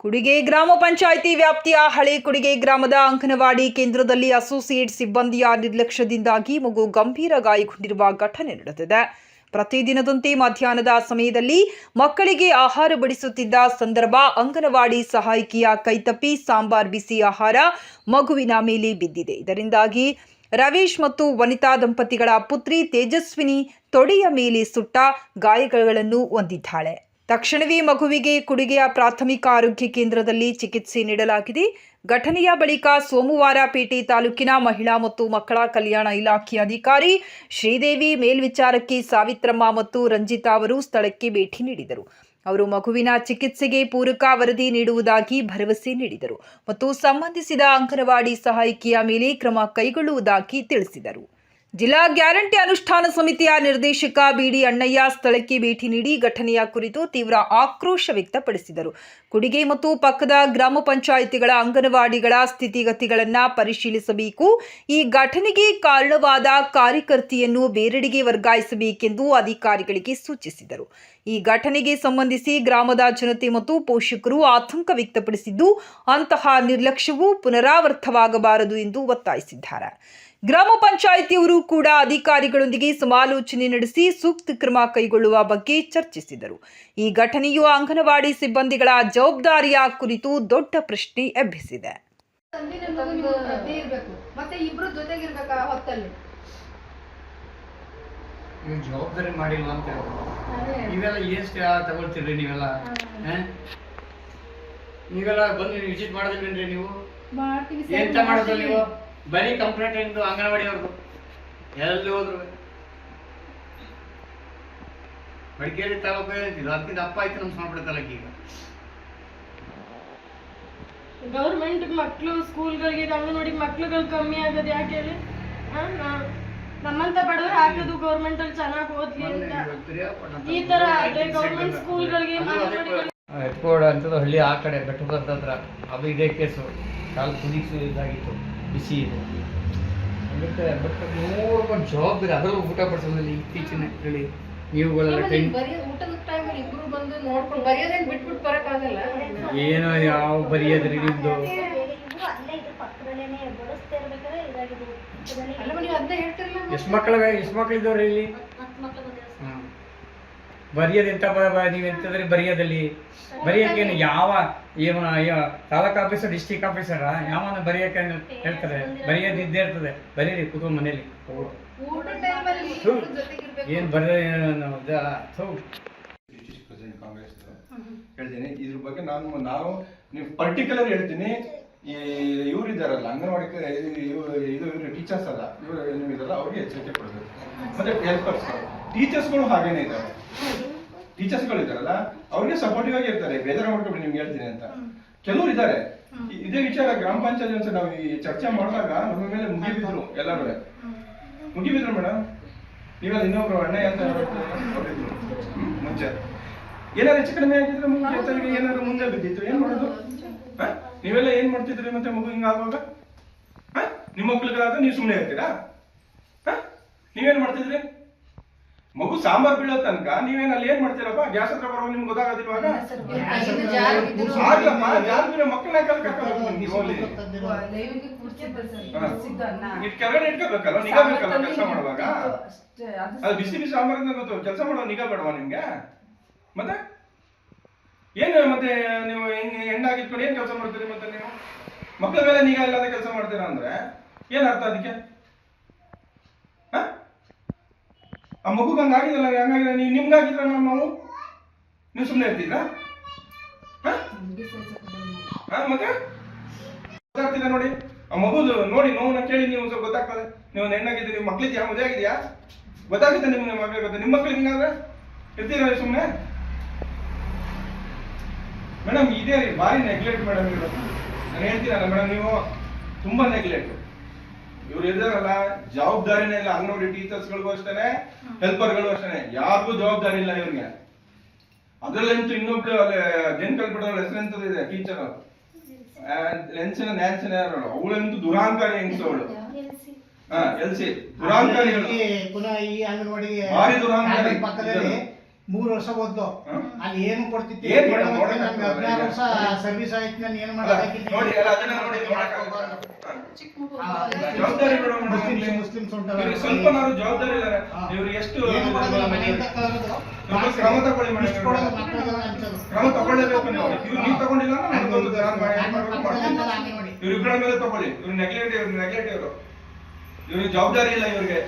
ಕುಡಿಗೆ ಗ್ರಾಮ ಪಂಚಾಯಿತಿ ವ್ಯಾಪ್ತಿಯ ಹಳೆ ಕುಡಿಗೆ ಗ್ರಾಮದ ಅಂಗನವಾಡಿ ಕೇಂದ್ರದಲ್ಲಿ ಅಸೋಸಿಯೇಟ್ ಸಿಬ್ಬಂದಿಯ ನಿರ್ಲಕ್ಷ್ಯದಿಂದಾಗಿ ಮಗು ಗಂಭೀರ ಗಾಯಗೊಂಡಿರುವ ಘಟನೆ ನಡೆದಿದೆ. ಪ್ರತಿದಿನದಂತೆ ಮಧ್ಯಾಹ್ನದ ಸಮಯದಲ್ಲಿ ಮಕ್ಕಳಿಗೆ ಆಹಾರ ಬಡಿಸುತ್ತಿದ್ದ ಸಂದರ್ಭ ಅಂಗನವಾಡಿ ಸಹಾಯಕಿಯ ಕೈತಪ್ಪಿ ಸಾಂಬಾರ್ ಬಿಸಿ ಆಹಾರ ಮಗುವಿನ ಮೇಲೆ ಬಿದ್ದಿದೆ. ಇದರಿಂದಾಗಿ ರವೀಶ್ ಮತ್ತು ವನಿತಾ ದಂಪತಿಗಳ ಪುತ್ರಿ ತೇಜಸ್ವಿನಿ ತೊಡೆಯ ಮೇಲೆ ಸುಟ್ಟ ಗಾಯಗಳನ್ನು ಹೊಂದಿದ್ದಾಳೆ. ತಕ್ಷಣವೇ ಮಗುವಿಗೆ ಕುಡಿಗೆಯ ಪ್ರಾಥಮಿಕ ಆರೋಗ್ಯ ಕೇಂದ್ರದಲ್ಲಿ ಚಿಕಿತ್ಸೆ ನೀಡಲಾಗಿದೆ. ಘಟನೆಯ ಬಳಿಕ ಸೋಮವಾರ ಪೇಟೆ ತಾಲೂಕಿನ ಮಹಿಳಾ ಮತ್ತು ಮಕ್ಕಳ ಕಲ್ಯಾಣ ಇಲಾಖೆ ಅಧಿಕಾರಿ ಶ್ರೀದೇವಿ ಮೇಲ್ವಿಚಾರಕಿ ಸಾವಿತ್ರಮ್ಮ ಮತ್ತು ರಂಜಿತಾ ಅವರು ಸ್ಥಳಕ್ಕೆ ಭೇಟಿ ನೀಡಿದರು. ಅವರು ಮಗುವಿನ ಚಿಕಿತ್ಸೆಗೆ ಪೂರಕ ವರದಿ ನೀಡುವುದಾಗಿ ಭರವಸೆ ನೀಡಿದರು ಮತ್ತು ಸಂಬಂಧಿಸಿದ ಅಂಗನವಾಡಿ ಸಹಾಯಕಿಯ ಮೇಲೆ ಕ್ರಮ ಕೈಗೊಳ್ಳುವುದಾಗಿ ತಿಳಿಸಿದರು. ಜಿಲ್ಲಾ ಗ್ಯಾರಂಟಿ ಅನುಷ್ಠಾನ ಸಮಿತಿಯ ನಿರ್ದೇಶಕ ಬಿಡಿ ಅಣ್ಣಯ್ಯ ಸ್ಥಳಕ್ಕೆ ಭೇಟಿ ನೀಡಿ ಘಟನೆಯ ಕುರಿತು ತೀವ್ರ ಆಕ್ರೋಶ ವ್ಯಕ್ತಪಡಿಸಿದರು. ಕುಡಿಗೆ ಮತ್ತು ಪಕ್ಕದ ಗ್ರಾಮ ಪಂಚಾಯಿತಿಗಳ ಅಂಗನವಾಡಿಗಳ ಸ್ಥಿತಿಗತಿಗಳನ್ನು ಪರಿಶೀಲಿಸಬೇಕು. ಈ ಘಟನೆಗೆ ಕಾರಣವಾದ ಕಾರ್ಯಕರ್ತೆಯನ್ನು ಬೇರೆಡೆಗೆ ವರ್ಗಾಯಿಸಬೇಕೆಂದು ಅಧಿಕಾರಿಗಳಿಗೆ ಸೂಚಿಸಿದರು. ಈ ಘಟನೆಗೆ ಸಂಬಂಧಿಸಿ ಗ್ರಾಮದ ಜನತೆ ಮತ್ತು ಪೋಷಕರು ಆತಂಕ ವ್ಯಕ್ತಪಡಿಸಿದ್ದು, ಅಂತಹ ನಿರ್ಲಕ್ಷ್ಯವು ಪುನರಾವರ್ತವಾಗಬಾರದು ಎಂದು ಒತ್ತಾಯಿಸಿದ್ದಾರೆ. ಗ್ರಾಮ ಪಂಚಾಯಿತಿಯವರು ಕೂಡ ಅಧಿಕಾರಿಗಳೊಂದಿಗೆ ಸಮಾಲೋಚನೆ ನಡೆಸಿ ಸೂಕ್ತ ಕ್ರಮ ಕೈಗೊಳ್ಳುವ ಬಗ್ಗೆ ಚರ್ಚಿಸಿದರು ಈ ಘಟನೆಯು ಅಂಗನವಾಡಿ ಸಿಬ್ಬಂದಿಗಳ ಜವಾಬ್ದಾರಿಯ ಕುರಿತು ದೊಡ್ಡ ಪ್ರಶ್ನೆ ಎಬ್ಬಿಸಿದೆ ಜವಾಬ್ದಾರಿ ಮಾಡಿಲ್ಲ ಅಂತ ಹೇಳ್ತಾರೆ. ನೀವೆಲ್ಲ ಎಷ್ಟು ತಗೊಳ್ತೀರಿ ನೀವೆಲ್ಲ ಹ? ನೀವೆಲ್ಲ ಬಂದು ವಿಸಿಟ್ ಮಾಡೋದಿಲ್ವೇನ್ರಿ ನೀವು ಮಾಡ್ತೀವಿ sir, ಎಂತ ಮಾಡೋದು ಮಾಡ್ತೀವಿ. ನೀವು ಬರೀ ಕಂಪ್ಲೇಂಟ್ ಎಂದು ಅಂಗನವಾಡಿ ಅವ್ರದ್ದು ಎಲ್ಲಿ ಹೋದ್ರು? ಮಡಿಕೇರಿ ತಾಲೂಕು ಹೇಳ್ತಿದ್ರು ಅದಕ್ಕಿಂತ ಅಪ್ಪ ಆಯ್ತು ನಮ್ಮ ಸಣ್ಣ ತಾಲೂಕು ಈಗ ಗೌರ್ಮೆಂಟ್ ಮಕ್ಕಳು ಸ್ಕೂಲ್ಗಳಿಗೆ ಅಂಗನವಾಡಿ ಮಕ್ಕಳುಗಳು ಕಮ್ಮಿ ಆಗೋದು ಯಾಕೆ ಹೇಳಿ? ನಮ್ಮಂತ ಬಡವರು ಹಾಕೋದು ಗೌರ್ಮೆಂಟ್ ಅಲ್ಲಿ ಚೆನ್ನಾಗಿ ಓದ್ಲಿ ಅಂತ. ಈ ತರ ಆದ್ರೆ ಗೌರ್ಮೆಂಟ್ ಸ್ಕೂಲ್ಗಳಿಗೆ ಎತ್ಕೋಡ ಅಂತದ್ದು ಹಳ್ಳಿ ಆ ಕಡೆ ಬೆಟ್ಟ ಹತ್ರ. ಅದು ಇದೇ ಕೇಸು. ಕಾಲು ಕುದಿಸು ಇದಾಗಿತ್ತು. ಬಿಸಿ ಇದೆ. ಅದಕ್ಕೆ ಬಟ್ ನೂರು ಜವಾಬ್ದಾರಿ ಅದರಲ್ಲೂ ಊಟ ಬಡಿಸೋದ್ರಲ್ಲಿ ಇತ್ತೀಚಿನ ಹೇಳಿ ನೀವುಗಳೆಲ್ಲ ಬರೀ ಊಟದ ಟೈಮಲ್ಲಿ ಇಬ್ರು ಬಂದು ನೋಡ್ಕೊಂಡು ಬರೆಯೋದೇನು ಬಿಟ್ಬಿಟ್ಟು ಬರೋಕ್ಕಾಗಲ್ಲ ಏನೋ ಯಾವ ಬರೆಯೋದ್ರಿ ನಿಮ್ದು? ಇಬ್ರು ಅಲ್ಲೇ ಇದ್ರು ಪಕ್ಕದಲ್ಲೇನೆ ಬಡಿಸ್ತಾ ಇರ್ಬೇಕಾದ್ರೆ ಇದಾಗಿದೆ ಅಲ್ಲ ನೀವು ಅದನ್ನೇ ಹೇಳ್ತಿರಲ್ಲ ಎಷ್ಟು ಮಕ್ಕಳ ಎಷ್ಟು ಮಕ್ಳು ಇದ್ದವ್ರಿ ಇಲ್ಲಿ ಹತ್ತು ಮಕ್ಳು ಬಂದಿರೋ ಹ್ಮ್. ಬರೆಯೋದು ಎಂತ ಬ- ಬ- ನೀವು ಎಂತದ್ರಿ ಬರೆಯೋದಲ್ಲಿ? ಬರೆಯೋಕೇನು ಯಾವ ಇವನ ತಾಲೂಕ್ ಆಫೀಸರ್ ಡಿಸ್ಟಿಕ್ ಆಫೀಸರ ಯಾವನ ಬರೆಯೋಕೆ ಹೇಳ್ತಾರೆ. ಬರೆಯೋದು ಇದ್ದೇ ಇರ್ತದೆ. ಬರೀರಿ ಕುಟುಂಬ ಮನೇಲಿ. ಏನ್ ಕಾಂಗ್ರೆಸ್ ಹೇಳ್ತೀನಿ. ಇದ್ರ ಬಗ್ಗೆ ನಾನು ನಾವು ನೀವು ಪರ್ಟಿಕ್ಯುಲರ್ ಹೇಳ್ತೀನಿ. ಈ ಇವ್ರು ಇದ್ದಾರಲ್ಲ ಅಂಗನವಾಡಿ ಇವ್ರು ಇದು ಇವರು ಟೀಚರ್ಸ್ ಅಲ್ಲ ಇವರು ಏನಿದಾರಲ್ಲ ಅವ್ರಿಗೆ ಎಚ್ಚರಿಕೆ ಕೊಡಬೇಕು. ಮತ್ತೆ ಹೆಲ್ಪರ್ಸ್ ಟೀಚರ್ಸ್ಗಳು ಹಾಗೇನೆ ಇದ್ದಾರೆ ಟೀಚರ್ಸ್ಗಳು ಇದ್ದಾರಲ್ಲ ಅವ್ರಿಗೆ ಸಪೋರ್ಟಿವ್ ಆಗಿ ಇರ್ತಾರೆ. ಬೇಜಾರ ಮಾಡ್ಕೊಬಿಡಿ ನಿಮ್ಗೆ ಹೇಳ್ತೀನಿ ಅಂತ. ಕೆಲವ್ರು ಇದ್ದಾರೆ. ಇದೇ ವಿಚಾರ ಗ್ರಾಮ ಪಂಚಾಯತ್ ಅನ್ಸ ನಾವು ಈ ಚರ್ಚೆ ಮಾಡಿದಾಗ ನಮ್ಮ ಮೇಲೆ ಮುಗಿಬಿದ್ರು ಎಲ್ಲರೂ. ಮುಗಿಬಿದ್ರು ಮೇಡಮ್ ನೀವೆಲ್ಲ ಇನ್ನೊಬ್ರು ಅಣ್ಣ ಅಂತ ಮುಂಚೆ. ಏನಾದ್ರು ಹೆಚ್ಚು ಕಡಿಮೆ ಆಗಿದ್ರೆ ಮುಂದೆ ಏನಾದ್ರು ಮುಂದೆ ಬಿದ್ದಿತ್ತು. ಏನ್ ಮಾಡೋದು? ನೀವೆಲ್ಲ ಏನ್ ಮಾಡ್ತಿದ್ರಿ ಮತ್ತೆ ಮಗು ಹಿಂಗ ಆಗುವಾಗ? ನಿಮ್ಮ ಮಕ್ಳಿಗಾದ್ರೆ ನೀವು ಸುಮ್ಮನೆ ಇರ್ತೀರಾ? ನೀವೇನ್ ಮಾಡ್ತಿದ್ರಿ? ಮಗು ಸಾಂಬಾರ್ ಬೀಳೋ ತನಕ ನೀವೇನ ಅಲ್ಲಿ ಏನ್ ಮಾಡ್ತೀರಪ್ಪ? ಗ್ಯಾಸ್ ಹತ್ರ ಬರೋ ನಿಮ್ಗೆ ಗೊತ್ತಾಗೋದಿಲ್ವಾಗ ಮಕ್ಕಳನ್ನ ನೀವು. ಕೆಳಗಡೆ ಇಟ್ಕೋಬೇಕಲ್ಲ ನಿಗಾ ಬೇಕಲ್ಲ ಕೆಲಸ ಮಾಡುವಾಗ? ಅದು ಬಿಸಿ ಬಿಸಿ ಸಾಂಬಾರಿಂದ ಗೊತ್ತು ಕೆಲಸ ಮಾಡೋ ನಿಗಾ ಬೇಡವಾ ನಿಮ್ಗೆ? ಮತ್ತೆ? ಏನು ಮತ್ತೆ ನೀವು ಹೆಣ್ಣಾಗಿತ್ಕೊಂಡು ಹೆಣ್ಣಾಗಿಟ್ಕೊಂಡು ಏನ್ ಕೆಲಸ ಮಾಡ್ತೀರಿ ಮತ್ತೆ ನೀವು? ಮಕ್ಕಳ ಮೇಲೆ ನಿಗಾ ಇಲ್ಲದೆ ಕೆಲಸ ಮಾಡ್ತೀರಾ ಅಂದ್ರೆ? ಏನ್ ಅರ್ಥ ಅದಕ್ಕೆ? ಹ? ಆ ಮಗು ಹಂಗ ಆಗಿದಲ್ಲ, ಹಂಗಾಗಿಲ್ಲ ನೀವು ನಿಮ್ಗಾಗಿದ್ರ ನಾವು ನೀವು ಸುಮ್ಮನೆ? ನಮ್ಗೆ ಕಡಿಮೆ. ಮತ್ತೆ? ನೋಡಿ. ಆ ಮಗುದು ನೋಡಿ, ನೋವನ್ನ ಕೇಳಿ ನೀವು ಸ್ವಲ್ಪ ಗೊತ್ತಾಗ್ತದೆ. ನೀವು ಒಂದು ಹೆಣ್ಣಾಗಿದ್ದೀರಿ, ನಿಮ್ಮ ಮಕ್ಳಿದ್ಯಾ ಮದುವೆ ಆಗಿದೆಯಾ? ಗೊತ್ತಾಗುತ್ತೆ ನಿಮ್ಮ ಮಕ್ಳಿಗೆ ಗೊತ್ತ. ನಿಮ್ಮ ಮಕ್ಳಿಗೆ ಹಿಂಗಾದ್ರೆ? ಇರ್ತೀರ ಸುಮ್ಮನೆ ಮೇಡಮ್, ಇದೇ ರೀ ಭಾರಿ ನೆಗ್ಲೆಕ್ಟ್ ಮೇಡಮ್ ಇರೋದು. ನಾನು ಹೇಳ್ತೀನಲ್ಲ ಮೇಡಮ್ ನೀವು ತುಂಬಾ ನೆಗ್ಲೆಕ್ಟ್ ಇವ್ರು ಇದಾರಲ್ಲ ಜವಾಬ್ದಾರಿನೇ ಇಲ್ಲ. ಅಂಗನವಾಡಿ ಟೀಚರ್ಸ್ಗಳಿಗೂ ಅಷ್ಟೇ ಹೆಲ್ಪರ್ಗಳು ಅಷ್ಟೇನೆ. ಯಾರಿಗೂ ಜವಾಬ್ದಾರಿ ಇಲ್ಲ ಇವ್ರಿಗೆ. ಅದ್ರಲ್ಲಂತೂ ಇನ್ನೊಬ್ರು ಅಲ್ಲಿ ಜನ್ ಕಲ್ಬಿಡೋಳ ಹೆಸರೆಂತದ್ದು ಇದೆ ಟೀಚರ್ ಲೆನ್ಸಿನ ನ್ಯಾನ್ಸಿನ ಯಾರು ಅವಳಂತೂ ದುರಾಂಕಾರಿ ಹೆಂಗ್ಸು ಅವಳು. ಎಲ್ಸಿ ಹಾ ಎಲ್ಸಿ ದುರಾಂಕಾರಿ ಪುನಃ ಈ ಅಂಗನವಾಡಿ ಭಾರಿ ದುರಾಂಕಾರಿ. ಪಕ್ಕದಲ್ಲಿ ಮೂರು ವರ್ಷ ಓದ್ದು ಅಲ್ಲಿ ಏನು ಕೊಡ್ತಿತ್ತು ಏನ್ ನೋಡಿ ನನ್ಗೆ ಹದಿನಾರು ವರ್ಷ ಸರ್ವಿಸ್ ಆಯ್ತು ನಾನು ಏನು ನೋಡಿ ಅಲ್ಲ ಅದನ್ನ ನೋಡಿ ನೋಡಕ್ಕಾಗಲ್ಲ. ಚಿಕ್ಕ ಮಗು ಜವಾಬ್ದಾರಿ ಬೇಡ ಮುಸ್ಲಿಮ್ಸ್. ಮುಸ್ಲಿಮ್ಸ್ ಇವ್ರಿಗೆ ಸ್ವಲ್ಪ ನಾವು ಜವಾಬ್ದಾರಿ ಇಲ್ಲ. ಇವ್ರು ಎಷ್ಟು ಕ್ರಮ ತಗೊಳ್ಳಿ ಕ್ರಮ ತಗೊಳ್ಳೇಬೇಕು ನೀವು. ಇವ್ರು ನೀವು ತಗೊಂಡಿಲ್ಲ ಮಾಡಿ- ಇವ್ರಿಬ್ಬರ ಮೇಲೆ ತಗೊಳ್ಳಿ. ಇವ್ರು ನೆಗ್ಲೆಕ್ಟ್ ಇವ್ರು ನೆಗ್ಲೆಕ್ಟ್ ಇವರು ಇವ್ರಿಗೆ ಜವಾಬ್ದಾರಿ ಇಲ್ಲ ಇವ್ರಿಗೆ.